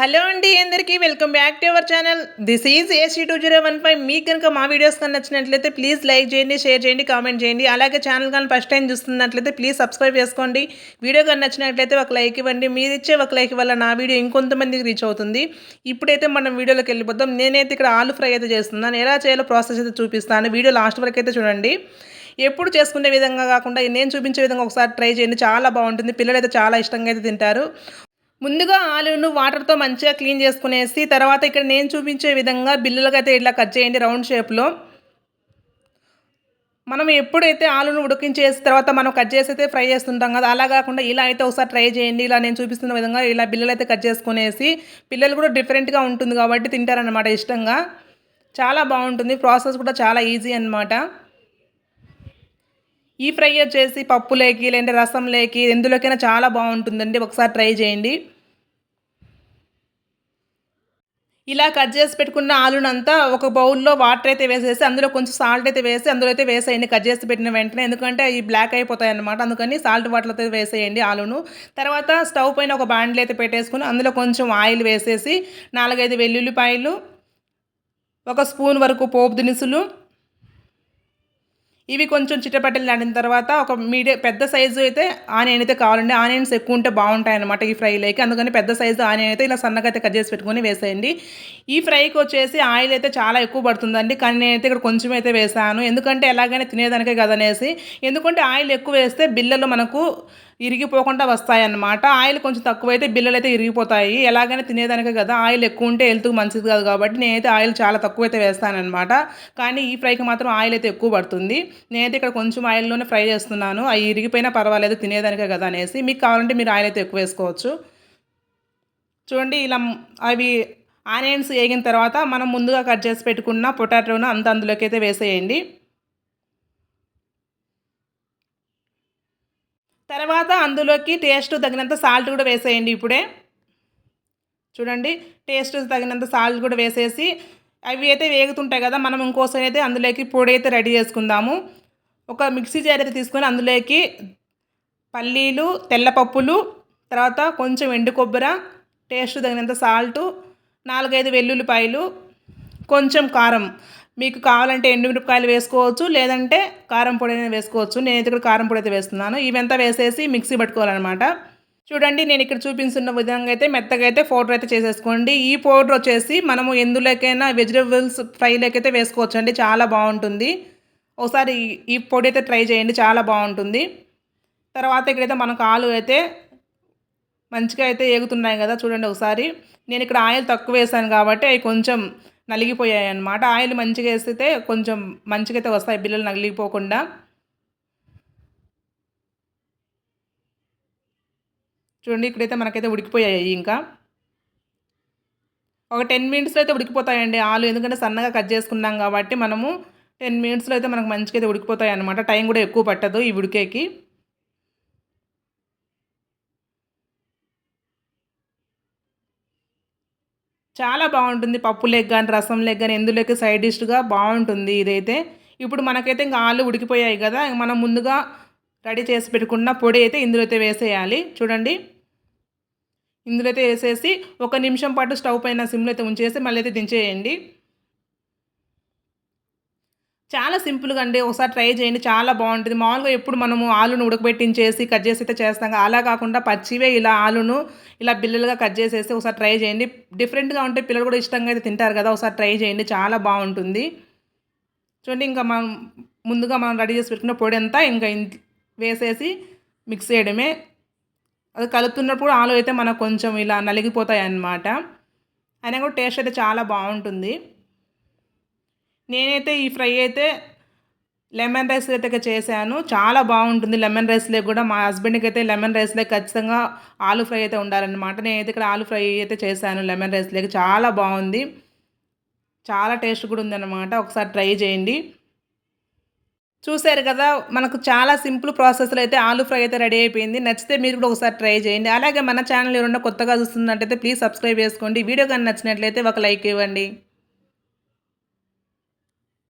Hello అండి అందరికీ welcome back to our channel. This is AC two zero one five మీకు కనుక మా వీడియోస్ కానీ నచ్చినట్లయితే ప్లీజ్ లైక్ చేయండి షేర్ చేయండి కామెంట్ చేయండి. అలాగే ఛానల్ కానీ ఫస్ట్ టైం చూస్తున్నట్లయితే ప్లీజ్ సబ్స్క్రైబ్ చేసుకోండి. వీడియో కానీ నచ్చినట్లయితే ఒక లైక్ ఇవ్వండి. మీరు ఇచ్చే ఒక లైక్ వల్ల నా వీడియో ఇంకొంతమందికి రీచ్ అవుతుంది. ఇప్పుడైతే మనం వీడియోలోకి వెళ్ళిపోతాం నేనైతే ఇక్కడ ఆలు ఫ్రై అయితే చేస్తున్నాను. ఎలా చేయాలో ప్రాసెస్ అయితే చూపిస్తాను. వీడియో లాస్ట్ వరకు అయితే చూడండి. ఎప్పుడు చేసుకునే విధంగా కాకుండా నేను చూపించే విధంగా ఒకసారి ట్రై చేయండి. చాలా బాగుంటుంది. పిల్లలు అయితే చాలా ఇష్టంగా అయితే తింటారు. ముందుగా ఆలును వాటర్తో మంచిగా క్లీన్ చేసుకునేసి తర్వాత ఇక్కడ నేను చూపించే విధంగా బిల్లులుగా అయితే ఇట్లా కట్ చేయండి రౌండ్ షేప్లో. మనం ఎప్పుడైతే ఆలును ఉడికించేసి తర్వాత మనం కట్ చేసి అయితే ఫ్రై చేస్తుంటాం కదా అలా కాకుండా ఇలా అయితే ఒకసారి ట్రై చేయండి. ఇలా నేను చూపిస్తున్న విధంగా ఇలా బిల్లలు అయితే కట్ చేసుకునేసి పిల్లలు కూడా డిఫరెంట్గా ఉంటుంది కాబట్టి తింటారనమాట ఇష్టంగా. చాలా బాగుంటుంది ప్రాసెస్ కూడా చాలా ఈజీ అనమాట ఈ ఫ్రై వచ్చేసి పప్పులేకి లేదంటే రసంలేకి ఎందులోకైనా చాలా బాగుంటుందండి. ఒకసారి ట్రై చేయండి. ఇలా కట్ చేసి పెట్టుకున్న ఆలునంతా ఒక బౌల్లో వాటర్ అయితే వేసేసి అందులో కొంచెం సాల్ట్ అయితే వేసి అందులో అయితే వేసేయండి. కట్ చేసి పెట్టిన వెంటనే ఎందుకంటే ఈ బ్లాక్ అయిపోతాయి అనమాట అందుకని సాల్ట్ వాటర్ అయితే వేసేయండి ఆలును. తర్వాత స్టవ్ పైన ఒక బాండ్లు అయితే పెట్టేసుకుని అందులో కొంచెం ఆయిల్ వేసేసి నాలుగైదు వెల్లుల్లిపాయలు ఒక స్పూన్ వరకు పోపు దినుసులు ఇవి కొంచెం చిట్టపట్టలు నాటిన తర్వాత ఒక మీడియం పెద్ద సైజు అయితే ఆనియన్ అయితే కావాలండి. ఆనియన్స్ ఎక్కువ ఉంటే బాగుంటాయి అనమాట ఈ ఫ్రైలోకి అందుకని పెద్ద సైజు ఆనియన్ అయితే ఇలా సన్నగా అయితే కట్ చేసి పెట్టుకొని వేసేయండి. ఈ ఫ్రైకి వచ్చేసి ఆయిల్ అయితే చాలా ఎక్కువ పడుతుందండి. కానీ నేనైతే ఇక్కడ కొంచెం అయితే వేసాను. ఎందుకంటే ఎలాగైనా తినేదానికే కదనేసి. ఎందుకంటే ఆయిల్ ఎక్కువ వేస్తే బిల్లలు మనకు ఇరిగిపోకుండా వస్తాయన్నమాట. ఆయిల్ కొంచెం తక్కువైతే బిల్లలు అయితే ఇరిగిపోతాయి. ఎలాగైనా తినేదానికే కదా ఆయిల్ ఎక్కువ ఉంటే హెల్త్కి మంచిది కాదు కాబట్టి నేనైతే ఆయిల్ చాలా తక్కువైతే వేస్తానమాట కానీ ఈ ఫ్రైకి మాత్రం ఆయిల్ అయితే ఎక్కువ పడుతుంది. నేనైతే ఇక్కడ కొంచెం ఆయిల్లోనే ఫ్రై చేస్తున్నాను. అవి ఇరిగిపోయినా పర్వాలేదు తినేదానికే కదా అనేసి. మీకు కావాలంటే మీరు ఆయిల్ అయితే ఎక్కువ వేసుకోవచ్చు. చూడండి ఇలా అవి ఆనియన్స్ వేగిన తర్వాత మనం ముందుగా కట్ చేసి పెట్టుకున్న పొటాటోను అంత అందులోకి అయితే వేసేయండి. తర్వాత అందులోకి టేస్ట్ తగినంత సాల్ట్ కూడా వేసేయండి ఇప్పుడే. చూడండి టేస్ట్ తగినంత సాల్ట్ కూడా వేసేసి అవి అయితే వేగుతుంటాయి కదా మనం ఇంకోసారి అయితే అందులోకి పొడి అయితే రెడీ చేసుకుందాము. ఒక మిక్సీ జార్ అయితే తీసుకొని అందులోకి పల్లీలు తెల్లపప్పులు తర్వాత కొంచెం ఎండు కొబ్బరి టేస్ట్ తగినంత సాల్టు నాలుగైదు వెల్లుల్లిపాయలు కొంచెం కారం. మీకు కావాలంటే ఎండుమిరపకాయలు వేసుకోవచ్చు లేదంటే కారం పొడి అనేది వేసుకోవచ్చు నేనైతే ఇక్కడ కారం పొడి అయితే వేస్తున్నాను. ఇవంతా వేసేసి మిక్సీ పట్టుకోవాలన్నమాట. చూడండి నేను ఇక్కడ చూపిస్తున్న విధంగా అయితే మెత్తగా అయితే పౌడర్ అయితే చేసేసుకోండి. ఈ పౌడర్ వచ్చేసి మనము ఎందులోకైనా వెజిటబుల్స్ ఫ్రైలోకైతే వేసుకోవచ్చు అండి చాలా బాగుంటుంది. ఒకసారి ఈ పొడి అయితే ట్రై చేయండి చాలా బాగుంటుంది. తర్వాత ఇక్కడైతే మనకు ఆలు అయితే మంచిగా అయితే ఏగుతున్నాయి కదా చూడండి ఒకసారి. నేను ఇక్కడ ఆయిల్ తక్కువ వేసాను కాబట్టి అవి కొంచెం నలిగిపోయాయి అనమాట ఆయిల్ మంచిగా వేస్తే కొంచెం మంచిగా అయితే వస్తాయి. బిల్లలు నలిగిపోకుండా. చూడండి ఇక్కడైతే మనకైతే ఉడికిపోయాయి ఇంకా. ఒక టెన్ మినిట్స్లో అయితే ఉడికిపోతాయండి ఆలు. ఎందుకంటే సన్నగా కట్ చేసుకున్నాం కాబట్టి మనము టెన్ మినిట్స్లో అయితే మనకు మంచిగా అయితే ఉడికిపోతాయి అనమాట టైం కూడా ఎక్కువ పట్టదు ఈ ఉడికేకి. చాలా బాగుంటుంది. పప్పు లెగ్ కానీ రసం లెగ్ కానీ ఎందులోకి సైడ్ డిష్గా బాగుంటుంది ఇదైతే. ఇప్పుడు మనకైతే ఇంకా ఆలు ఉడికిపోయాయి కదా మనం ముందుగా రెడీ చేసి పెట్టుకున్న పొడి అయితే ఇందులో అయితే వేసేయాలి. చూడండి. ఇందులో అయితే వేసేసి ఒక నిమిషం పాటు స్టవ్ పైన సిమ్లో అయితే ఉంచేసి మళ్ళీ అయితే దించేయండి. చాలా సింపుల్గా అండి. ఒకసారి ట్రై చేయండి. చాలా బాగుంటుంది. మామూలుగా ఎప్పుడు మనము ఆలును ఉడకబెట్టించేసి కట్ చేసి అయితే చేస్తాం. అలా కాకుండా పచ్చివే ఇలా ఆలును ఇలా బిల్లలుగా కట్ చేసేసి ఒకసారి ట్రై చేయండి. డిఫరెంట్గా ఉంటే పిల్లలు కూడా ఇష్టంగా అయితే తింటారు కదా. ఒకసారి ట్రై చేయండి. చాలా బాగుంటుంది. చూడండి ఇంకా మనం ముందుగా మనం రెడీ చేసి పెట్టుకున్న పొడి అంతా ఇంకా వేసేసి మిక్స్ చేయడమే. అది కలుపుతున్నప్పుడు ఆలు అయితే మనకు కొంచెం ఇలా నలిగిపోతాయి అన్నమాట అయినా కూడా టేస్ట్ అయితే చాలా బాగుంటుంది. నేనైతే ఈ ఫ్రై అయితే లెమన్ రైస్ అయితే చేశాను. చాలా బాగుంటుంది లెమన్ రైస్లో కూడా. మా హస్బెండ్కి అయితే లెమన్ రైస్లో ఖచ్చితంగా ఆలు ఫ్రై అయితే ఉండాలన్నమాట. నేనైతే ఇక్కడ ఆలు ఫ్రై అయితే చేశాను లెమన్ రైస్లోకి చాలా బాగుంది. చాలా టేస్ట్ కూడా ఉందన్నమాట. ఒకసారి ట్రై చేయండి. చూశారు కదా మనకు చాలా సింపుల్ ప్రాసెస్లో అయితే ఆలు ఫ్రై అయితే రెడీ అయిపోయింది. నచ్చితే మీరు కూడా ఒకసారి ట్రై చేయండి. అలాగే మన ఛానల్ ఎవరన్నా కొత్తగా చూస్తున్నట్టయితే ప్లీజ్ సబ్స్క్రైబ్ చేసుకోండి. వీడియో కానీ నచ్చినట్లయితే ఒక లైక్ ఇవ్వండి.